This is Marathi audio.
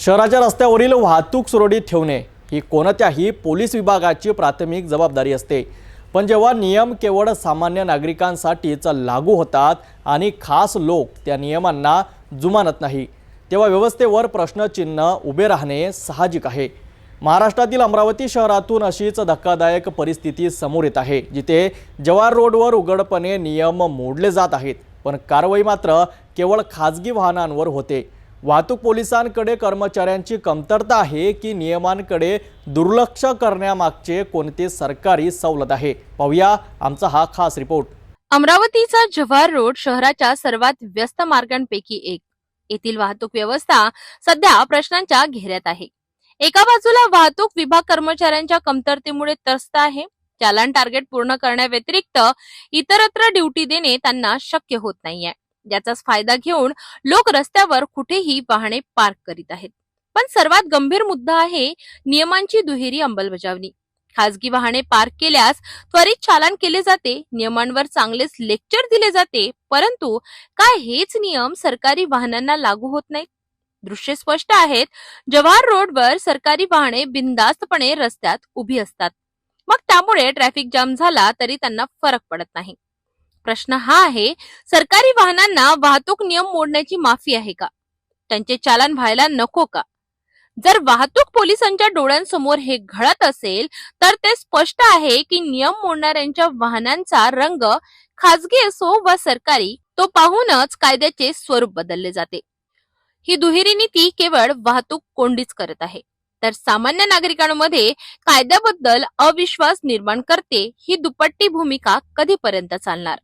शहराच्या रस्त्यावरील वाहतूक सुरळीत ठेवणे ही कोणत्याही पोलीस विभागाची प्राथमिक जबाबदारी असते. पण जेव्हा नियम केवळ सामान्य नागरिकांसाठीच लागू होतात आणि खास लोक त्या नियमांना जुमानत नाही तेव्हा व्यवस्थेवर प्रश्नचिन्ह उभे राहणे साहजिक आहे. महाराष्ट्रातील अमरावती शहरातून अशीच धक्कादायक परिस्थिती समोर येत आहे जिथे जवाहर रोडवर उघडपणे नियम मोडले जात आहेत पण कारवाई मात्र केवळ खाजगी वाहनांवर होते. वाहतूक पोलिसांकडे कर्मचाऱ्यांची कमतरता आहे की नियमांकडे दुर्लक्ष करण्यामागचे कोणते सरकारी सवलत आहे? पाहूया आमचा हा खास रिपोर्ट. अमरावतीचा जव्हार रोड शहराच्या सर्वात व्यस्त मार्गांपैकी एक. येथील वाहतूक व्यवस्था सध्या प्रश्नांच्या घेऱ्यात आहे. एका बाजूला वाहतूक विभाग कर्मचाऱ्यांच्या कमतरतेमुळे त्रस्त आहे. चालन टार्गेट पूर्ण करण्याव्यतिरिक्त इतरत्र ड्युटी देणे त्यांना शक्य होत नाहीये. याचाच फायदा घेऊन लोक रस्त्यावर कुठेही वाहने पार्क करीत आहेत. पण सर्वात गंभीर मुद्दा आहे नियमांची दुहेरी अंमलबजावणी. खासगी वाहने पार्क केल्यास त्वरित चालन केले जाते नियमांवर चांगलेच लेक्चर दिले जाते परंतु काय हेच नियम सरकारी वाहनांना लागू होत नाहीत? दृश्य स्पष्ट आहेत जवाहर रोडवर सरकारी वाहने बिनधास्तपणे रस्त्यात उभी असतात. मग त्यामुळे ट्रॅफिक जाम झाला तरी त्यांना फरक पडत नाही. प्रश्न हा आहे सरकारी वाहनांना वाहतूक नियम मोडण्याची माफी आहे का? त्यांचे चालन व्हायला नको का? जर वाहतूक पोलिसांच्या डोळ्यांसमोर हे घडत असेल तर ते स्पष्ट आहे की नियम मोडणाऱ्यांच्या वाहनांचा रंग खाजगी असो वा सरकारी तो पाहूनच कायद्याचे स्वरूप बदलले जाते. ही दुहेरी नीती केवळ वाहतूक कोंडीच करत आहे. तर सामान्य नागरिकांमध्ये कायद्याबद्दल अविश्वास निर्माण करते ही दुपट्टी भूमिका कधीपर्यंत चालणार?